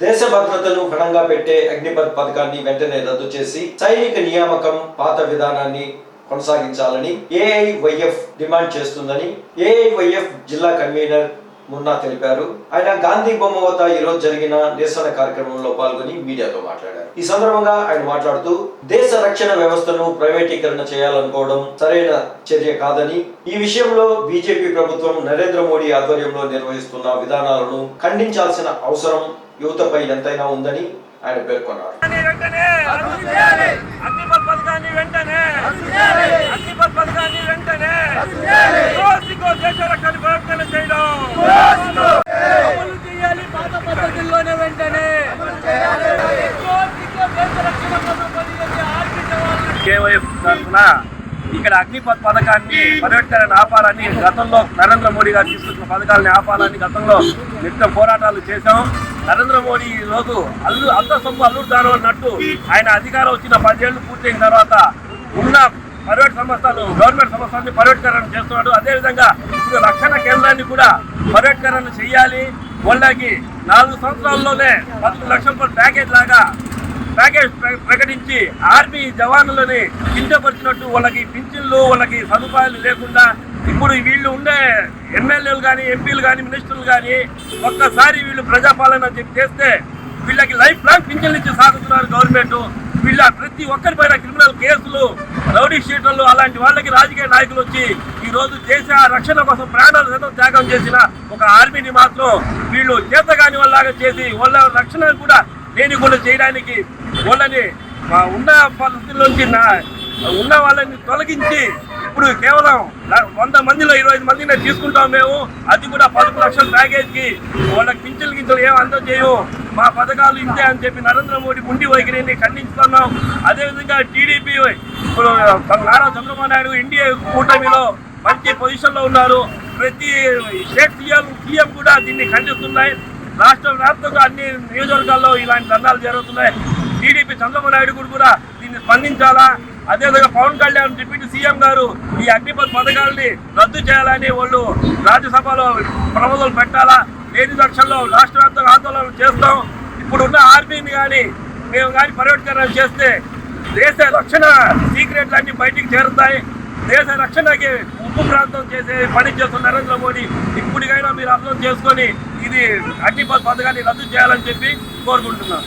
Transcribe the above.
దేశ భద్రతను ఘనంగా పెట్టే అగ్నిపథ్ పథకాన్ని వెంటనే రద్దు చేసి సైనిక నియామకం పాత విధానాన్ని కొనసాగించాలని ఏఐవైఎఫ్ డిమాండ్ చేస్తుందని ఏఐవైఎఫ్ జిల్లా కన్వీనర్ మున్నా తెలిపారు. ఆయన గాంధీ బొమ్మ వద్ద ఈ రోజు జరిగిన నిరసన కార్యక్రమంలో పాల్గొని మీడియాతో మాట్లాడారు. ఈ సందర్భంగా ఆయన మాట్లాడుతూ దేశ రక్షణ వ్యవస్థను ప్రైవేటీకరణ చేయాలనుకోవడం సరైన చర్య కాదని ఈ విషయంలో బీజేపీ ప్రభుత్వం నరేంద్ర మోడీ ఆధ్వర్యంలో నిర్వహిస్తున్న విధానాలను ఖండించాల్సిన అవసరం యువతపై ఎంతైనా ఉందని ఆయన పేర్కొన్నారు. వెంటనే అగ్నిపత్ పథకాన్ని వెంటనే అగ్నిపత్ పథకాన్ని వెంటనే రోజుకో దేశ రక్షణ ప్రవర్తన చేయడం అమలు చేయాలి పాత పద్ధతుల్లోనే వెంటనే రోజుకో దేశ రక్షణ పథకం ఆర్మీ జవాన్లు కేవైఎఫ్ తరఫున ఇక్కడ అగ్నిపత్ పథకాన్ని పర్యటన ఆపాలని గతంలో నరేంద్ర మోడీ గారు తీసుకొచ్చిన పథకాలని ఆపాలని గతంలో నిత్యం పోరాటాలు చేశాం. నరేంద్ర మోడీ ఈ రోజు అల్లు అంత సొమ్ము అల్లుడు అన్నట్టు ఆయన అధికారం వచ్చిన పదేళ్ళు పూర్తయిన తర్వాత ఉన్న ప్రైవేట్ సంస్థలు గవర్నమెంట్ సంస్థలని పర్యటకరణ చేస్తున్నాడు. అదేవిధంగా ఇప్పుడు రక్షణ కేంద్రాన్ని కూడా పర్యటకరణ చేయాలి. వాళ్ళకి నాలుగు సంవత్సరాల్లోనే పదకొండు లక్షల ప్యాకేజ్ లాగా ప్యాకేజ్ ప్రకటించి ఆర్మీ జవాన్లని కించపరిచినట్టు వాళ్ళకి పింఛన్లు వాళ్ళకి సదుపాయాలు లేకుండా ఇప్పుడు వీళ్ళు ఉండే ఎమ్మెల్యేలు కానీ ఎంపీలు కానీ మినిస్టర్లు కానీ ఒక్కసారి వీళ్ళు ప్రజాపాలన చేస్తే వీళ్ళకి లైఫ్ లాంగ్ పింఛన్లు ఇచ్చి సాగుతున్నారు గవర్నమెంట్. వీళ్ళ ప్రతి ఒక్కరి పైన క్రిమినల్ కేసులు రౌడీ షీటర్లు అలాంటి వాళ్ళకి రాజకీయ నాయకులు వచ్చి ఈ రోజు ఆ రక్షణ కోసం ప్రాణాలు సైతం త్యాగం చేసిన ఒక ఆర్మీని మాత్రం వీళ్ళు చేతగాని వాళ్ళలాగా చేసి వాళ్ళ రక్షణ కూడా లేని కూడా చేయడానికి వాళ్ళని మా ఉన్న పరిస్థితుల్లోంచి నా ఉన్న వాళ్ళని తొలగించి ఇప్పుడు కేవలం వంద మందిలో ఇరవై ఐదు మందిని తీసుకుంటాం మేము. అది కూడా పదకొండు లక్షల ప్యాకేజ్కి. వాళ్ళకి పింఛన్లు గింజలు ఏం అందజేయవు మా పథకాలు ఇంతే అని చెప్పి నరేంద్ర మోడీ గుండి వైఖరిని ఖండిస్తున్నాం అదేవిధంగా టీడీపీ ఇప్పుడు నారా చంద్రబాబు నాయుడు ఎన్డీఏ కూటమిలో మంచి పొజిషన్లో ఉన్నారు. ప్రతి స్టేట్ సీఎం సీఎం కూడా దీన్ని ఖండిస్తున్నాయి. రాష్ట్ర వ్యాప్తంగా అన్ని నియోజకవర్గాల్లో ఇలాంటి దండాలు జరుగుతున్నాయి. టీడీపీ చంద్రబాబు నాయుడు కూడా కూడా దీన్ని స్పందించాలా? అదేవిధంగా పవన్ కళ్యాణ్ డిప్యూటీ సీఎం గారు ఈ అగ్నిపథ్ పథకాలని రద్దు చేయాలని వాళ్ళు రాజ్యసభలో ప్రమోదాలు పెట్టాలా? లేని పక్షంలో రాష్ట్ర వ్యాప్తంగా ఆందోళన చేస్తాం. ఇప్పుడున్న ఆర్మీని కానీ మేము కానీ పర్యటకరణ చేస్తే దేశ రక్షణ సీక్రెట్లు అన్ని బయటికి చేరుతాయి. దేశ రక్షణకి ఉప్పు ప్రాంతం చేసే పని చేస్తున్న నరేంద్ర మోడీ ఇప్పటికైనా మీరు అర్థం చేసుకొని ఇది అగ్నిపథ్ పథకాన్ని రద్దు చేయాలని చెప్పి కోరుకుంటున్నాను